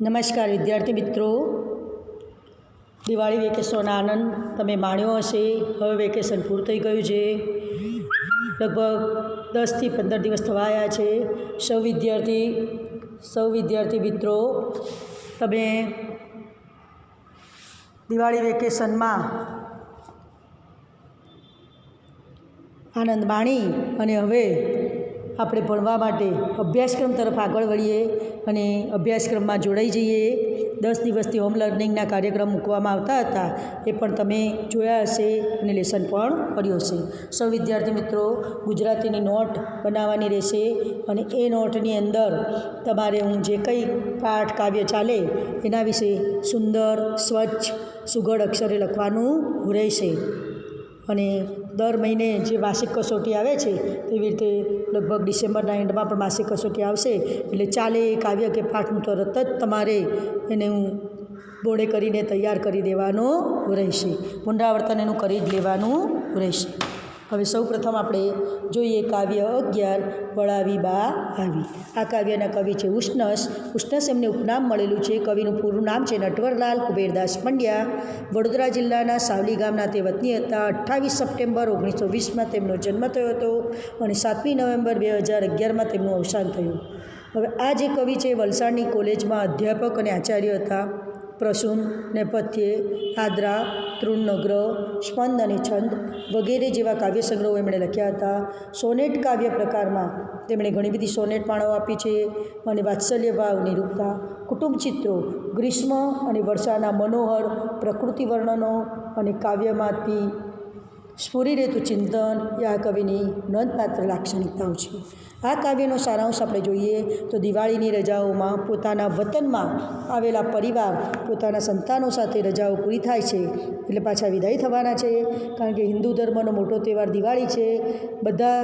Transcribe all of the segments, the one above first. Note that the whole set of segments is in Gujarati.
નમસ્કાર, વિદ્યાર્થી મિત્રો. દિવાળી વેકેશનનો આનંદ તમે માણ્યો હશે. હવે વેકેશન પૂરું થઈ ગયું છે. લગભગ દસથી પંદર દિવસ થવાયા છે. સૌ વિદ્યાર્થી સૌ વિદ્યાર્થી મિત્રો, તમે દિવાળી વેકેશનમાં આનંદ માણી અને હવે આપણે ભણવા માટે અભ્યાસક્રમ તરફ આગળ વધીએ અને અભ્યાસક્રમમાં જોડાઈ જઈએ. દસ દિવસથી હોમ લર્નિંગના કાર્યક્રમ મૂકવામાં આવતા હતા. એ પણ તમે જોયા હશે અને લેસન પણ કર્યું હશે. સૌ વિદ્યાર્થી મિત્રો, ગુજરાતીની નોટ બનાવવાની રહેશે અને એ નોટની અંદર તમારે હું જે કંઈ પાઠ કાવ્ય ચાલે એના વિશે સુંદર, સ્વચ્છ, સુઘડ અક્ષરે લખવાનું રહેશે. અને દર મહિને જે માસિક કસોટી આવે છે તેવી રીતે લગભગ ડિસેમ્બરના એન્ડમાં પણ માસિક કસોટી આવશે. એટલે ચાલે એ કાવ્ય કે પાઠનું તરત જ તમારે એને હું બોર્ડે કરીને તૈયાર કરી દેવાનું રહેશે. પુનરાવર્તન એનું કરી જ લેવાનું રહેશે. હવે સૌ પ્રથમ આપણે જોઈએ કાવ્ય અગિયાર વળાવી બા આવી. આ કાવ્યના કવિ છે ઉષ્ણસ. ઉષ્ણસ એમને ઉપનામ મળેલું છે. કવિનું પૂરું નામ છે નટવરલાલ કુબેરદાસ પંડ્યા. વડોદરા જિલ્લાના સાવલી ગામના તે વતની હતા. અઠ્ઠાવીસ સપ્ટેમ્બર ઓગણીસો વીસમાં તેમનો જન્મ થયો હતો અને સાતમી નવેમ્બર બે હજાર અગિયારમાં તેમનું અવસાન થયું. હવે આ જે કવિ છે વલસાડની કોલેજમાં અધ્યાપક અને આચાર્ય હતા. પ્રસૂન, નેપથ્યે, આદ્રા તૃણનગ્ર સ્પંદ અને છંદ વગેરે જેવા કાવ્ય સંગ્રહો એમણે લખ્યા હતા. સોનેટ કાવ્ય પ્રકારમાં તેમણે ઘણી બધી સોનેટ માળાઓ આપી છે અને વાત્સલ્ય ભાવ નિરૂપતા, કુટુંબ ચિત્રો, ગ્રીષ્મ અને વર્ષાના મનોહર, પ્રકૃતિ વર્ણનો અને કાવ્યમાંથી સ્ફુરી રહેતું ચિંતન એ આ કવિની નોંધપાત્ર લાક્ષણિકતાઓ છે. આ કાવ્યનો સારાંશ આપણે જોઈએ તો દિવાળીની રજાઓમાં પોતાના વતનમાં આવેલા પરિવાર પોતાના સંતાનો સાથે રજાઓ પૂરી થાય છે. એટલે પાછા વિદાય થવાના છે. કારણ કે હિન્દુ ધર્મનો મોટો તહેવાર દિવાળી છે. બધા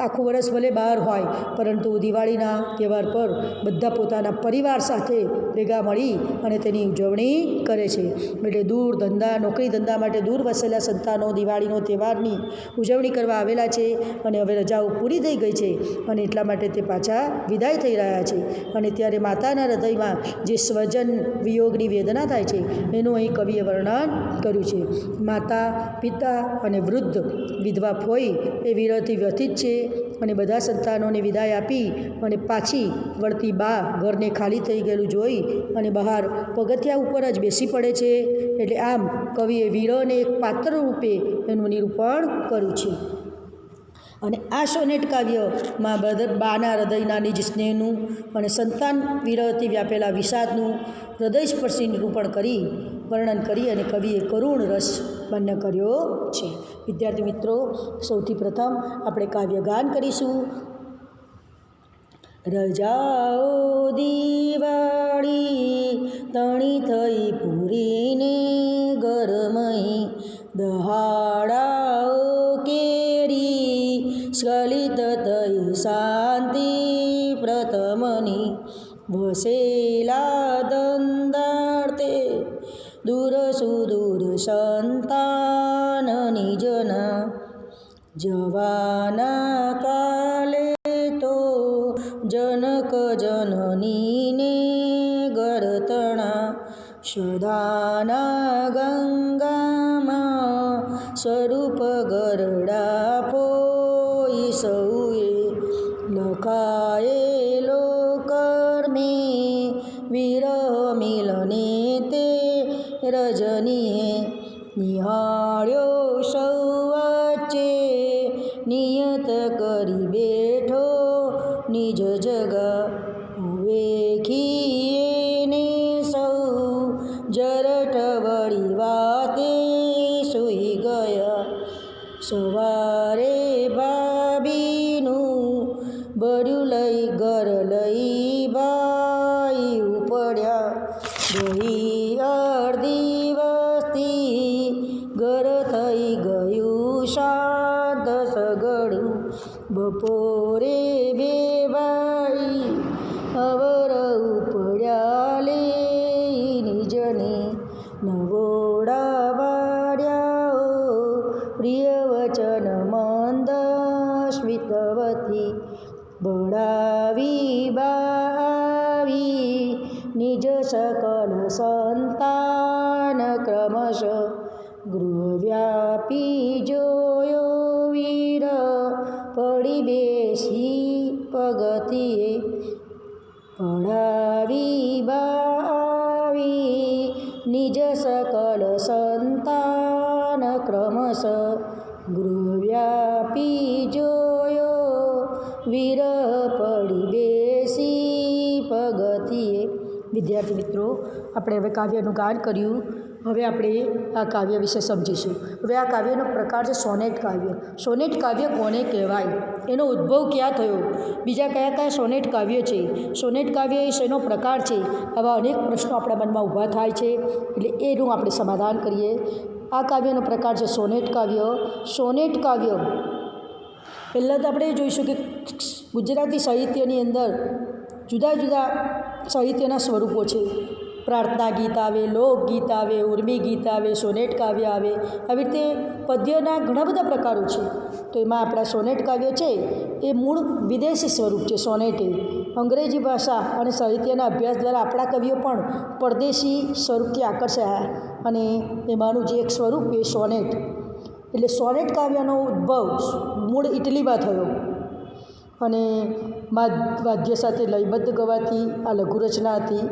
આખું વર્ષ ભલે બહાર હોય, પરંતુ દિવાળીના તહેવાર પર બધા પોતાના પરિવાર સાથે ભેગા મળી અને તેની ઉજવણી કરે છે. એટલે દૂર ધંધા, નોકરી ધંધા માટે દૂર વસેલા સંતાનો દિવાળીનો તહેવારની ઉજવણી કરવા આવેલા છે અને હવે રજાઓ પૂરી થઈ ગઈ છે અને એટલા માટે તે પાછા વિદાય થઈ રહ્યા છે. અને ત્યારે માતાના હૃદયમાં જે સ્વજન વિયોગની વેદના થાય છે, એનું અહીં કવિએ વર્ણન કર્યું છે. માતા, પિતા અને વૃદ્ધ વિધવા ફોઈ એ વિરહથી વ્યથિત છે અને બધા સંતાનોને વિદાય આપી અને પાછી વળતી બા ઘરને ખાલી થઈ ગયેલું જોઈ અને બહાર પગથિયા ઉપર જ બેસી પડે છે. એટલે આમ કવિએ વિરહને એક પાત્ર રૂપે એનું નિરૂપણ કર્યું છે. અને આ સોનેટ કાવ્યમાં બાના હૃદયના નિજ સ્નેહનું અને સંતાન વિરહથી વ્યાપેલા વિષાદનું હૃદયસ્પર્શી નિરૂપણ કરી, વર્ણન કરી અને કવિએ કરુણ રસ બંને કર્યો છે. વિદ્યાર્થી મિત્રો, સૌથી પ્રથમ આપણે કાવ્ય ગાન કરીશું. રજાઓ દિવાળી તણી થઈ પૂરીને ગરમઈ. દહાડાઓ કેરી સ્ખલિત થઈ શાંતિ પ્રથમની. વસેલા જનક જનનીને ગરતણા સદાના ગંગામાં સ્વરૂપ ગરડા પોઈ સૌએ લખાયેલો કર્મે વિરહ મિલને તે રજનીએ નિહાળ્યો સૌ વચ્ચે નિયત કરી ગઈ અડધી વસ્તી ઘર થઈ ગયું શાંત સગડું. બપોરે બે ભાઈ અવર ઉપડ્યા લે નિજને નવોડા વાડ્યાઓ. પ્રિય વચન મંદ સ્મિતવતી બળાવી બાવી નિજ સકલ સંતાન ક્રમશ. ગૃહવ્યાપી જોયો વીર, પડી બેસી પગતિએ પડાવી બાવી નિજ સકલ સંતાન ક્રમશ. ગૃહવ્યાપી જોયો વીર વિદ્યાર્થી મિત્રો, આપણે હવે કાવ્યનું ગાન કર્યું. હવે આપણે આ કાવ્ય વિશે સમજીશું. હવે આ કાવ્યનો પ્રકાર છે સોનેટ કાવ્ય. સોનેટ કાવ્ય કોને કહેવાય? એનો ઉદ્ભવ ક્યાં થયો? બીજા કયા કયા સોનેટ કાવ્ય છે? સોનેટ કાવ્ય એ શેનો પ્રકાર છે? આવા અનેક પ્રશ્નો આપણા મનમાં ઊભા થાય છે. એટલે એનું આપણે સમાધાન કરીએ. આ કાવ્યનો પ્રકાર છે સોનેટ કાવ્ય. સોનેટ કાવ્ય. પહેલાં તો આપણે જોઈશું કે ગુજરાતી સાહિત્યની અંદર જુદા જુદા સાહિત્યના સ્વરૂપો છે. પ્રાર્થના ગીત આવે લોકગીત આવે, ઉર્મી ગીત આવે, સોનેટ કાવ્ય આવે, આવી રીતે પદ્યના ઘણા બધા પ્રકારો છે. તો એમાં આપણા સોનેટ કાવ્ય છે, એ મૂળ વિદેશી સ્વરૂપ છે, સોનેટ. એ અંગ્રેજી ભાષા અને સાહિત્યના અભ્યાસ દ્વારા આપણા કવિઓ પણ પરદેશી સ્વરૂપથી આકર્ષાયા અને એમાંનું જે એક સ્વરૂપ એ સોનેટ. એટલે સોનેટ કાવ્યનો ઉદ્ભવ મૂળ ઇટલીમાં થયો. અને વાદ્ય સાથે લયબદ્ધ ગવાતી, આ લઘુરચના હતી.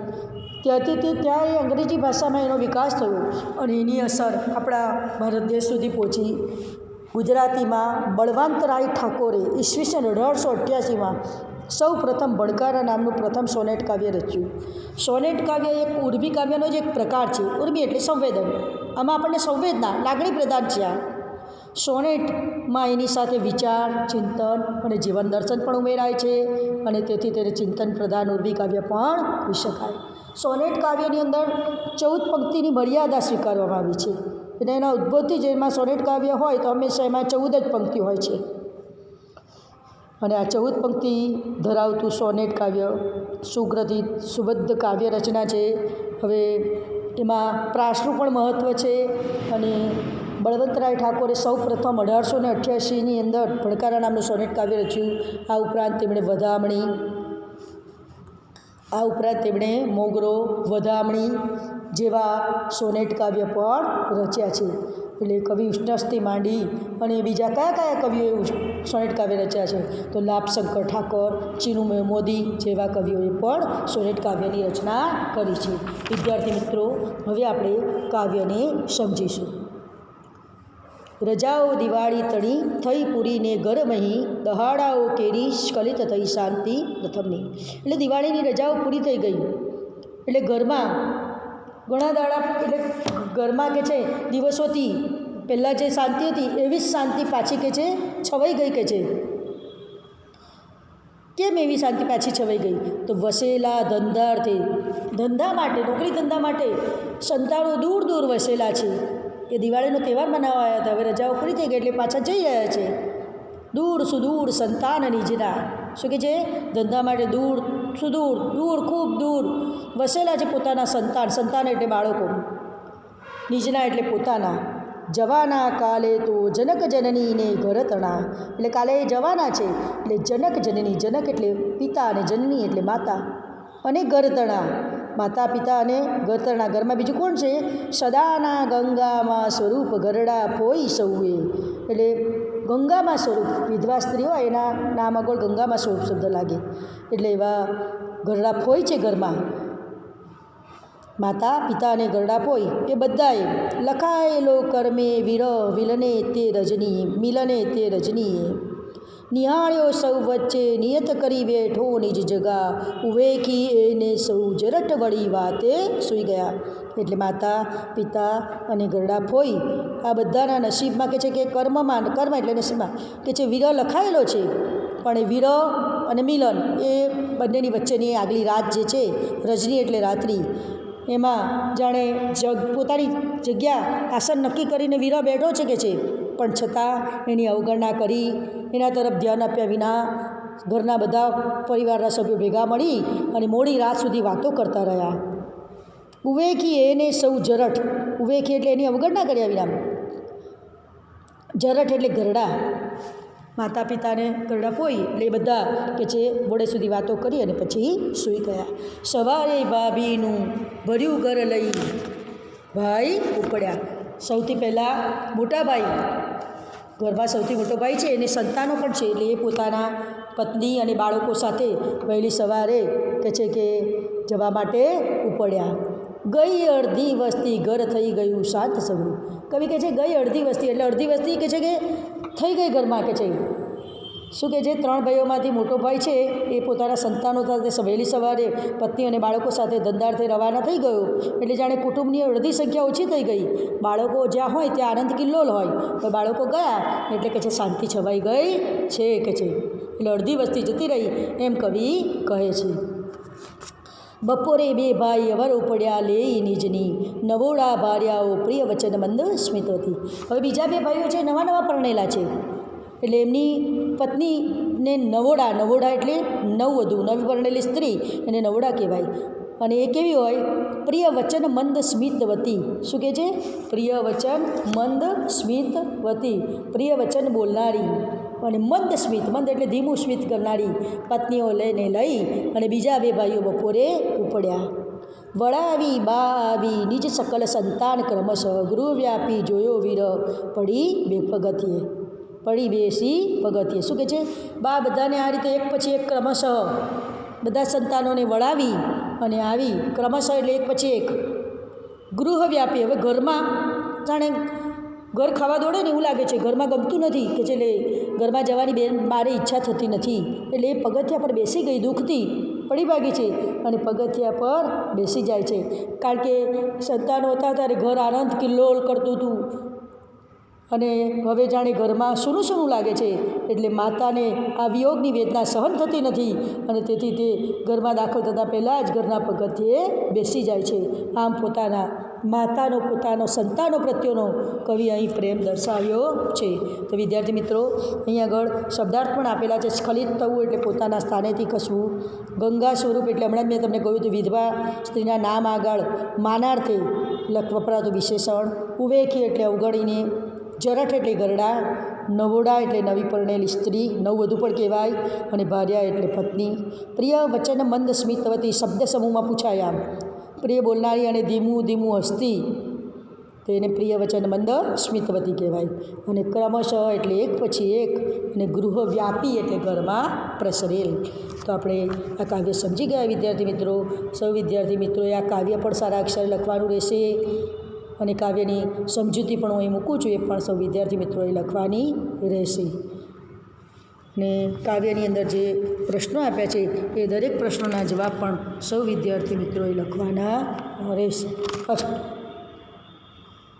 ત્યાંથી તે ત્યાં એ અંગ્રેજી ભાષામાં એનો વિકાસ થયો અને એની અસર આપણા ભારત દેશ સુધી પહોંચી. ગુજરાતીમાં બળવંતરાય ઠાકોરે ઈસવીસન અઢારસો અઠ્યાસીમાં સૌ પ્રથમ ભણકારા નામનું પ્રથમ સોનેટ કાવ્ય રચ્યું. સોનેટ કાવ્ય એક ઉર્મી કાવ્યનો જ એક પ્રકાર છે. ઉર્મી એટલે સંવેદન. આમાં આપણને સંવેદના, લાગણી પ્રદાન છે આ. સોનેટમાં એની સાથે વિચાર, ચિંતન અને જીવન દર્શન પણ ઉમેરાય છે અને તેથી તેને ચિંતન પ્રધાન ઉર્વી કાવ્ય પણ કહી શકાય. સોનેટ કાવ્યની અંદર ચૌદ પંક્તિની મર્યાદા સ્વીકારવામાં આવી છે એટલે એના ઉદ્ભવથી જ એમાં સોનેટ કાવ્ય હોય તો હંમેશા એમાં ચૌદ જ પંક્તિ હોય છે. અને આ ચૌદ પંક્તિ ધરાવતું સોનેટ કાવ્ય સુગ્રથિત, સુબદ્ધ કાવ્ય રચના છે. હવે એમાં પ્રાસનું પણ મહત્ત્વ છે અને બળવંતરાય ઠાકોરે સૌ પ્રથમ અઢારસો ને અઠ્યાસીની અંદર ભડકારા નામનું સોનેટ કાવ્ય રચ્યું. આ ઉપરાંત તેમણે વધામણી, આ ઉપરાંત તેમણે મોગરો, વધામણી જેવા સોનેટ કાવ્ય પણ રચ્યા છે. એટલે કવિ ઉષ્ણસથી માંડી અને બીજા કયા કયા કવિઓએ સોનેટ કાવ્ય રચ્યા છે? તો લાભશંકર ઠાકોર ચિનુમય મોદી જેવા કવિઓએ પણ સોનેટ કાવ્યની રચના કરી છે. વિદ્યાર્થી મિત્રો, હવે આપણે કાવ્યને સમજીશું. રજાઓ દિવાળી તણી થઈ પૂરીને ઘર મહી દહાડાઓ કેરી સ્કલિત થઈ શાંતિ, પ્રથમની. એટલે દિવાળીની રજાઓ પૂરી થઈ ગઈ. એટલે ઘરમાં ઘણા દાડા એટલે ઘરમાં કે છે, દિવસોથી પહેલાં જે શાંતિ હતી, એવી જ શાંતિ પાછી કે છે, છવાઈ ગઈ કે છે. કેમ એવી શાંતિ પાછી છવાઈ ગઈ? તો વસેલા ધંધાર્થે. ધંધા માટે, નોકરી ધંધા માટે સંતાનો દૂર દૂર વસેલા છે. એ દિવાળીનો તહેવાર મનાવવા આવ્યા હતા. હવે રજાઓ પૂરી થઈ ગઈ એટલે પાછા જઈ રહ્યા છે. દૂર સુદૂર સંતાન નિજના. શું કે છે? ધંધા માટે દૂર સુદૂર, દૂર ખૂબ દૂર. વસેલા છે પોતાના સંતાન. સંતાન એટલે બાળકો. નિજના એટલે પોતાના. જવાના કાલે તો જનક જનનીને ઘરતણા એટલે કાલે જવાના છે. એટલે જનક જનની, જનક એટલે પિતા અને જનની એટલે માતા. અને ઘર તણા. માતા પિતા અને ગરતરના ઘરમાં બીજું કોણ છે? સદાના ગંગામાં સ્વરૂપ ગરડા ફોઈ સૌએ. એટલે ગંગામાં સ્વરૂપ, વિધવા સ્ત્રી હોય એના નામ આગળ ગંગામાં સ્વરૂપ શબ્દ લાગે. એટલે એવા ગરડા ફોઈ છે ઘરમાં. માતા પિતા અને ગરડા પોઈ એ બધાએ લખાયેલો કર્મે વિરહ, વિલને તે રજનીએ મિલને તે રજનીએ. નિહાળ્યો સૌ વચ્ચે, નિયત કરી બેઠો નિજ જગા. ઉવેખી એને સૌ જરટ વળી વાતે સૂઈ ગયા. એટલે માતા, પિતા અને ગરડા ફોઈ. આ બધાના નસીબમાં કે છે કે કર્મમાં, કર્મ એટલે નસીબમાં કે છે વિરહ લખાયેલો છે. પણ એ વીર અને મિલન એ બંનેની વચ્ચેની આગલી રાત જે છે, રજની એટલે રાત્રિ. એમાં જાણે જગ, પોતાની જગ્યા આસન નક્કી કરીને વિરહ બેઠો છે કે છે. પણ છતાં એની અવગણના કરી, એના તરફ ધ્યાન આપ્યા વિના ઘરના બધા પરિવારના સભ્યો ભેગા મળી અને મોડી રાત સુધી વાતો કરતા રહ્યા. ઉવેખી એને સૌ જરઠ, ઉવેખી એટલે એની અવગણના કર્યા વિના. જરઠ એટલે ગરડા માતા પિતાને ગરડા પોઈ એટલે બધા કે જે મોડે સુધી વાતો કરી અને પછી સૂઈ ગયા. સવારે ભાભીનું ભર્યું ઘર લઈ ભાઈ ઉપડ્યા. સૌથી પહેલાં મોટા ભાઈ ઘરમાં સૌથી મોટો ભાઈ છે, એને સંતાનો પણ છે, એટલે એ પોતાના પત્ની અને બાળકો સાથે વહેલી સવારે કે છે કે જવા માટે ઉપડ્યા. ગઈ અડધી વસ્તી ઘર થઈ ગયું શાંત સગડું કવિ કહે છે, ગઈ અડધી વસ્તી, એટલે અડધી વસ્તી કે છે કે થઈ ગઈ ઘરમાં, કે છે? શું કે જે ત્રણ ભાઈઓમાંથી મોટો ભાઈ છે, એ પોતાના સંતાનો સાથે વહેલી સવારે પત્ની અને બાળકો સાથે ધંધાર્થે રવાના થઈ ગયો. એટલે જાણે કુટુંબની અડધી સંખ્યા ઓછી થઈ ગઈ. બાળકો જ્યાં હોય ત્યાં આનંદ કિલ્લોલ હોય. તો બાળકો ગયા એટલે કે છે શાંતિ છવાઈ ગઈ, છે કે છે. એટલે અડધી વસ્તી જતી રહી, એમ કવિ કહે છે. બપોરે બે ભાઈ અવર ઉપડ્યા લે નિજની. નવોડા ભાર્યાઓ પ્રિય વચન મંદ સ્મિતવતી હવે બીજા બે ભાઈઓ છે, નવા નવા પરણેલા છે. એટલે એમની પત્નીને નવોડા નવોડા એટલે નવવધુ, નવી પરણેલી સ્ત્રી એને નવોડા કહેવાય. અને એ કેવી હોય? પ્રિય વચન મંદ સ્મિતવતી. શું કહે છે? પ્રિય વચન મંદ સ્મિતવતી. પ્રિય વચન બોલનારી. અને મંદ સ્મિત, મંદ એટલે ધીમું સ્મિત કરનારી. પત્નીઓ લઈને લઈ અને બીજા બે ભાઈઓ બપોરે ઉપડ્યા. વળાવી બા આવી નિજ સકલ સંતાન ક્રમશ ગૃહવ્યાપી જોયો વીર પડી બે પગથિયે પડી બેસી પગથિયે. શું કહે છે? બા બધાને આ રીતે એક પછી એક ક્રમશઃ બધા સંતાનોને વળાવી અને આવી. ક્રમશઃ એટલે એક પછી એક. ગૃહવ્યાપી. હવે ઘરમાં જાણે ઘર ખાવા દોડે ને એવું લાગે છે. ઘરમાં ગમતું નથી કે છે ઘરમાં જવાની બેન મારે ઈચ્છા થતી નથી. એટલે એ પગથિયા પર બેસી ગઈ દુઃખથી પડી ભાગી છે અને પગથિયા પર બેસી જાય છે. કારણ કે સંતાનો હતા ત્યારે ઘર આનંદ કિલ્લોલ કરતું હતું. અને હવે જાણે ઘરમાં સૂનું સૂનું લાગે છે એટલે માતાને આ વિયોગની વેદના સહન થતી નથી અને તેથી તે ઘરમાં દાખલ થતાં પહેલાં જ ઘરના પગથિયે બેસી જાય છે. આમ પોતાના માતાનો, પોતાનો સંતાનો પ્રત્યેનો કવિ અહીં પ્રેમ દર્શાવ્યો છે. તો વિદ્યાર્થી મિત્રો, અહીં આગળ શબ્દાર્થ પણ આપેલા છે. સ્ખલિત થવું એટલે પોતાના સ્થાનેથી ખસવું ગંગા સ્વરૂપ એટલે હમણાં જ મેં તમને કહ્યું હતું, વિધવા સ્ત્રીના નામ આગળ માનાર્થે લખ વપરાતું વિશેષણ. ઉવેખી એટલે અવગણીને જરઠ એટલે ગરડા, નવોડા એટલે નવી પરણેલી સ્ત્રી નવવધુ પણ કહેવાય, અને ભાર્યા એટલે પત્ની. પ્રિય વચન મંદ સ્મિતવતી શબ્દ સમૂહમાં પૂછાય. આમ પ્રિય બોલનારી અને ધીમું ધીમું હસતી, તો એને પ્રિય વચન મંદ સ્મિતવતી કહેવાય. અને ક્રમશઃ એટલે એક પછી એક, અને ગૃહ વ્યાપી એટલે ઘરમાં પ્રસરેલ. તો આપણે આ કાવ્ય સમજી ગયા વિદ્યાર્થી મિત્રો? સૌ વિદ્યાર્થી મિત્રોએ આ કાવ્ય પણ સારા અક્ષરે લખવાનું રહેશે. અને કાવ્યની સમજૂતી પણ હું અહીં મૂકું છું, એ પણ સૌ વિદ્યાર્થી મિત્રોએ લખવાની રહેશે. ને કાવ્યની અંદર જે પ્રશ્નો આપ્યા છે, એ દરેક પ્રશ્નોના જવાબ પણ સૌ વિદ્યાર્થી મિત્રોએ લખવાના રહેશે. અસ્તુ